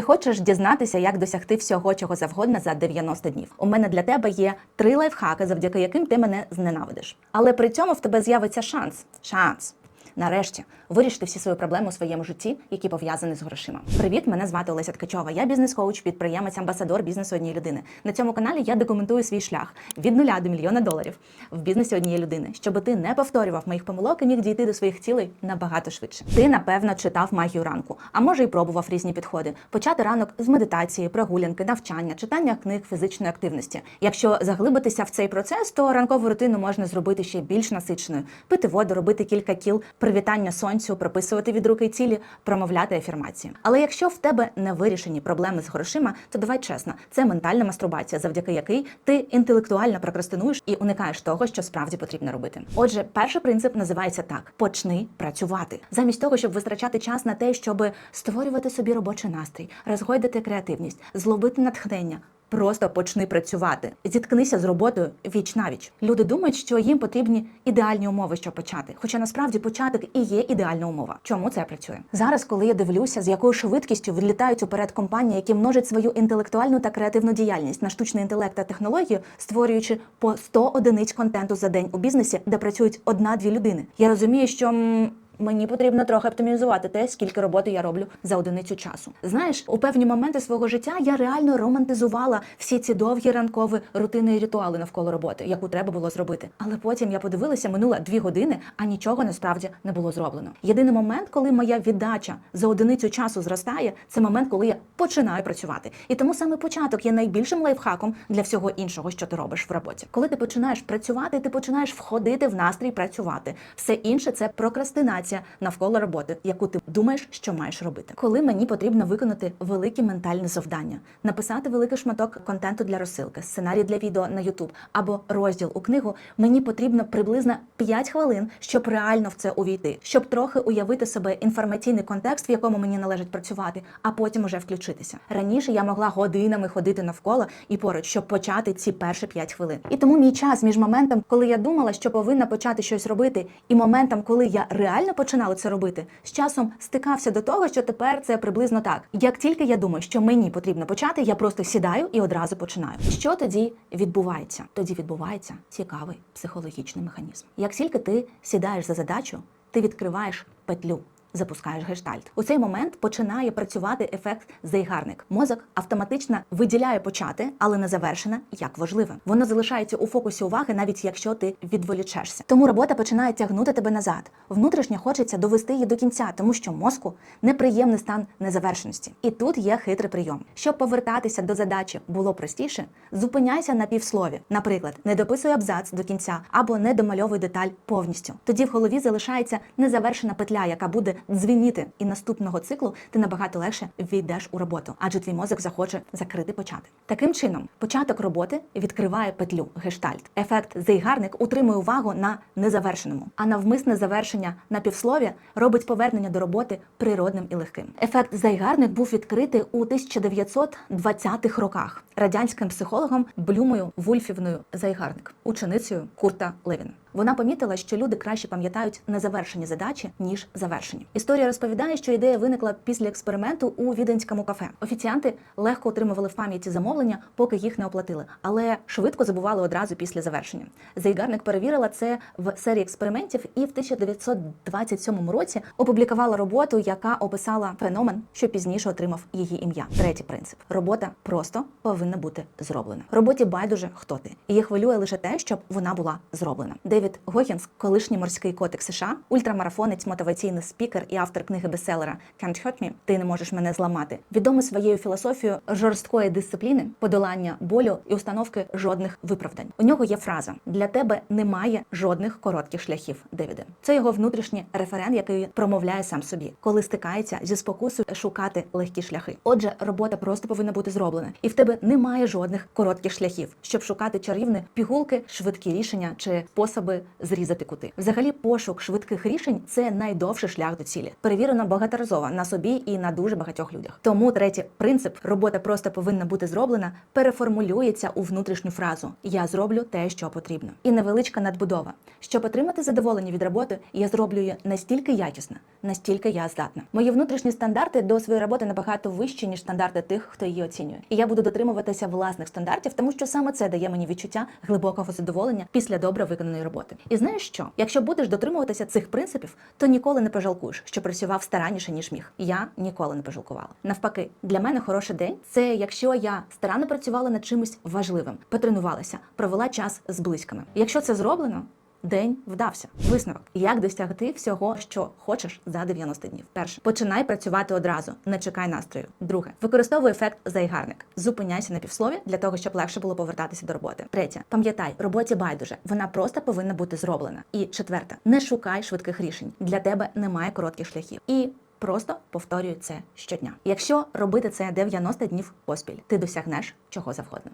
Ти хочеш дізнатися, як досягти всього, чого завгодно за 90 днів. У мене для тебе є три лайфхаки, завдяки яким ти мене зненавидиш. Але при цьому в тебе з'явиться шанс. Шанс. Нарешті вирішити всі свої проблеми у своєму житті, які пов'язані з грошима. Привіт, мене звати Олеся Ткачова. Я бізнес-коуч, підприємець, амбасадор бізнесу однієї людини. На цьому каналі я документую свій шлях від нуля до мільйона доларів в бізнесі однієї людини, щоб ти не повторював моїх помилок і міг дійти до своїх цілей набагато швидше. Ти напевно читав магію ранку, а може й пробував різні підходи. Почати ранок з медитації, прогулянки, навчання, читання книг фізичної активності. Якщо заглибитися в цей процес, то ранкову рутину можна зробити ще більш насиченою: пити воду, робити кілька кіл, привітання сонцю, прописувати від руки цілі, промовляти афірмації. Але якщо в тебе не вирішені проблеми з грошима, то давай чесно, це ментальна мастурбація, завдяки якій ти інтелектуально прокрастинуєш і уникаєш того, що справді потрібно робити. Отже, перший принцип називається так: почни працювати замість того, щоб витрачати час на те, щоб створювати собі робочий настрій, розгойдати креативність, злобити натхнення. Просто почни працювати, зіткнися з роботою віч навіч. Люди думають, що їм потрібні ідеальні умови, щоб почати. Хоча насправді початок і є ідеальна умова. Чому це працює? Зараз, коли я дивлюся, з якою швидкістю відлітають уперед компанії, які множать свою інтелектуальну та креативну діяльність на штучний інтелект та технологію, створюючи по 100 одиниць контенту за день у бізнесі, де працюють одна-дві людини. Я розумію, що. Мені потрібно трохи оптимізувати те, скільки роботи я роблю за одиницю часу. Знаєш, у певні моменти свого життя я реально романтизувала всі ці довгі ранкові рутини і ритуали навколо роботи, яку треба було зробити. Але потім я подивилася, минуло дві години, а нічого насправді не було зроблено. Єдиний момент, коли моя віддача за одиницю часу зростає, це момент, коли я починаю працювати. І тому саме початок є найбільшим лайфхаком для всього іншого, що ти робиш в роботі. Коли ти починаєш працювати, ти починаєш входити в настрій працювати. Все інше це прокрастинація навколо роботи, яку ти думаєш, що маєш робити. Коли мені потрібно виконати велике ментальне завдання, написати великий шматок контенту для розсилки, сценарій для відео на YouTube або розділ у книгу, мені потрібно приблизно 5 хвилин, щоб реально в це увійти, щоб трохи уявити себе інформаційний контекст, в якому мені належить працювати, а потім уже включитися. Раніше я могла годинами ходити навколо і поруч, щоб почати ці перші 5 хвилин. І тому мій час між моментом, коли я думала, що повинна почати щось робити, і моментом, коли я реально починала це робити, з часом стикався до того, що тепер це приблизно так. Як тільки я думаю, що мені потрібно почати, я просто сідаю і одразу починаю. Що тоді відбувається? Тоді відбувається цікавий психологічний механізм. Як тільки ти сідаєш за задачу, ти відкриваєш петлю. Запускаєш гештальт. У цей момент починає працювати ефект зайгарник. Мозок автоматично виділяє почати, але не завершене як важливе. Воно залишається у фокусі уваги, навіть якщо ти відволічешся. Тому робота починає тягнути тебе назад. Внутрішньо хочеться довести її до кінця, тому що мозку неприємний стан незавершеності. І тут є хитрий прийом. Щоб повертатися до задачі було простіше, зупиняйся на півслові. Наприклад, не дописуй абзац до кінця або не домальовуй деталь повністю. Тоді в голові залишається незавершена петля, яка буде дзвеніти. І наступного циклу ти набагато легше війдеш у роботу, адже твій мозок захоче закрити почати. Таким чином, початок роботи відкриває петлю гештальт. Ефект зайгарник утримує увагу на незавершеному, а навмисне завершення на півслові робить повернення до роботи природним і легким. Ефект зайгарник був відкритий у 1920-х роках радянським психологом Блюмою Вульфівною Зайгарник, ученицею Курта Левіна. Вона помітила, що люди краще пам'ятають незавершені задачі ніж завершені. Історія розповідає, що ідея виникла після експерименту у віденському кафе. Офіціанти легко отримували в пам'яті замовлення, поки їх не оплатили, але швидко забували одразу після завершення. Зайгарник перевірила це в серії експериментів і в 1927 році опублікувала роботу, яка описала феномен, що пізніше отримав її ім'я. Третій принцип: робота просто повинна бути зроблена. Роботі байдуже хто ти. Її хвилює лише те, щоб вона була зроблена. Девід Гогінс, колишній морський котик США, ультрамарафонець, мотиваційний спікер і автор книги бестселера Can't Hurt Me, Ти не можеш мене зламати. Відомий своєю філософією жорсткої дисципліни, подолання болю і установки жодних виправдань. У нього є фраза: для тебе немає жодних коротких шляхів. Девіде, це його внутрішній референ, який промовляє сам собі, коли стикається зі спокусою шукати легкі шляхи. Отже, робота просто повинна бути зроблена, і в тебе немає жодних коротких шляхів, щоб шукати чарівні пігулки, швидкі рішення чи способи би зрізати кути. Взагалі, пошук швидких рішень це найдовший шлях до цілі. Перевірено багаторазово на собі і на дуже багатьох людях. Тому третій принцип робота просто повинна бути зроблена, переформулюється у внутрішню фразу Я зроблю те, що потрібно. І невеличка надбудова. Щоб отримати задоволення від роботи, я зроблю її настільки якісно, настільки я здатна. Мої внутрішні стандарти до своєї роботи набагато вищі, ніж стандарти тих, хто її оцінює. І я буду дотримуватися власних стандартів, тому що саме це дає мені відчуття глибокого задоволення після добре виконаної роботи. І знаєш що? Якщо будеш дотримуватися цих принципів, то ніколи не пожалкуєш, що працював старанніше ніж міг. Я ніколи не пожалкувала. Навпаки, для мене хороший день це якщо я старанно працювала над чимось важливим, потренувалася, провела час з близькими. Якщо це зроблено. День вдався. Висновок, як досягти всього, що хочеш за 90 днів. Перше, починай працювати одразу, не чекай настрою. Друге, використовуй ефект зайгарник. Зупиняйся на півслові для того, щоб легше було повертатися до роботи. Третє, пам'ятай, роботі байдуже, вона просто повинна бути зроблена. І четверте, не шукай швидких рішень. Для тебе немає коротких шляхів. І Просто повторюй це щодня. Якщо робити це 90 днів поспіль, ти досягнеш чого завгодно.